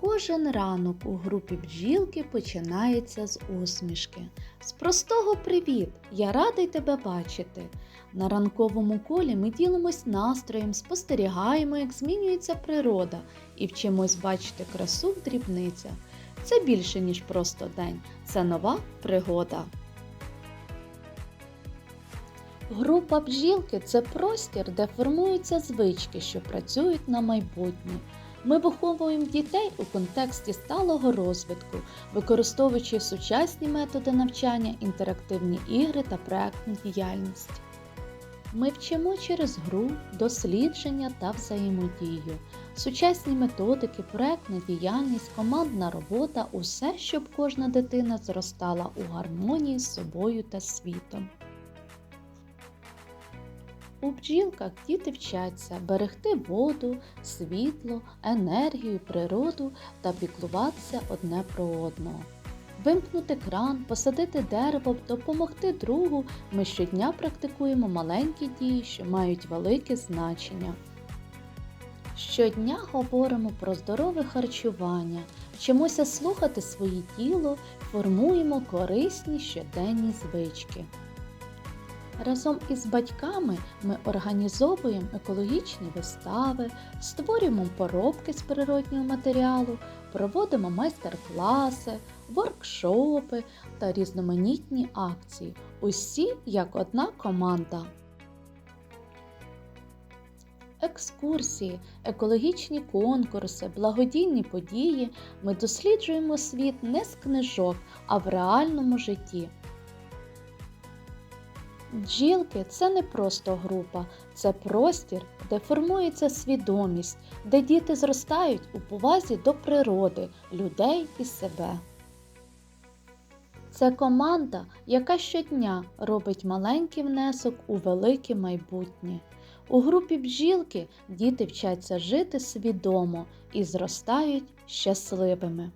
Кожен ранок у групі бджілки починається з усмішки. З простого привіт! Я радий тебе бачити. На ранковому колі ми ділимось настроєм, спостерігаємо, як змінюється природа і вчимось бачити красу в дрібницях. Це більше, ніж просто день, це нова пригода. Група бджілки це простір, де формуються звички, що працюють на майбутнє. Ми виховуємо дітей у контексті сталого розвитку, використовуючи сучасні методи навчання, інтерактивні ігри та проектну діяльність. Ми вчимо через гру, дослідження та взаємодію, сучасні методики, проектна діяльність, командна робота усе, щоб кожна дитина зростала у гармонії з собою та світом. У бджілках діти вчаться берегти воду, світло, енергію, природу та піклуватися одне про одного. Вимкнути кран, посадити дерево, допомогти другу ми щодня практикуємо маленькі дії, що мають велике значення. Щодня говоримо про здорове харчування, вчимося слухати своє тіло, формуємо корисні щоденні звички. Разом із батьками ми організовуємо екологічні вистави, створюємо поробки з природнього матеріалу, проводимо майстер-класи, воркшопи та різноманітні акції. Усі як одна команда. Екскурсії, екологічні конкурси, благодійні події ми досліджуємо світ не з книжок, а в реальному житті. Бджілки це не просто група, це простір, де формується свідомість, де діти зростають у повазі до природи, людей і себе. Це команда, яка щодня робить маленький внесок у велике майбутнє. У групі бджілки діти вчаться жити свідомо і зростають щасливими.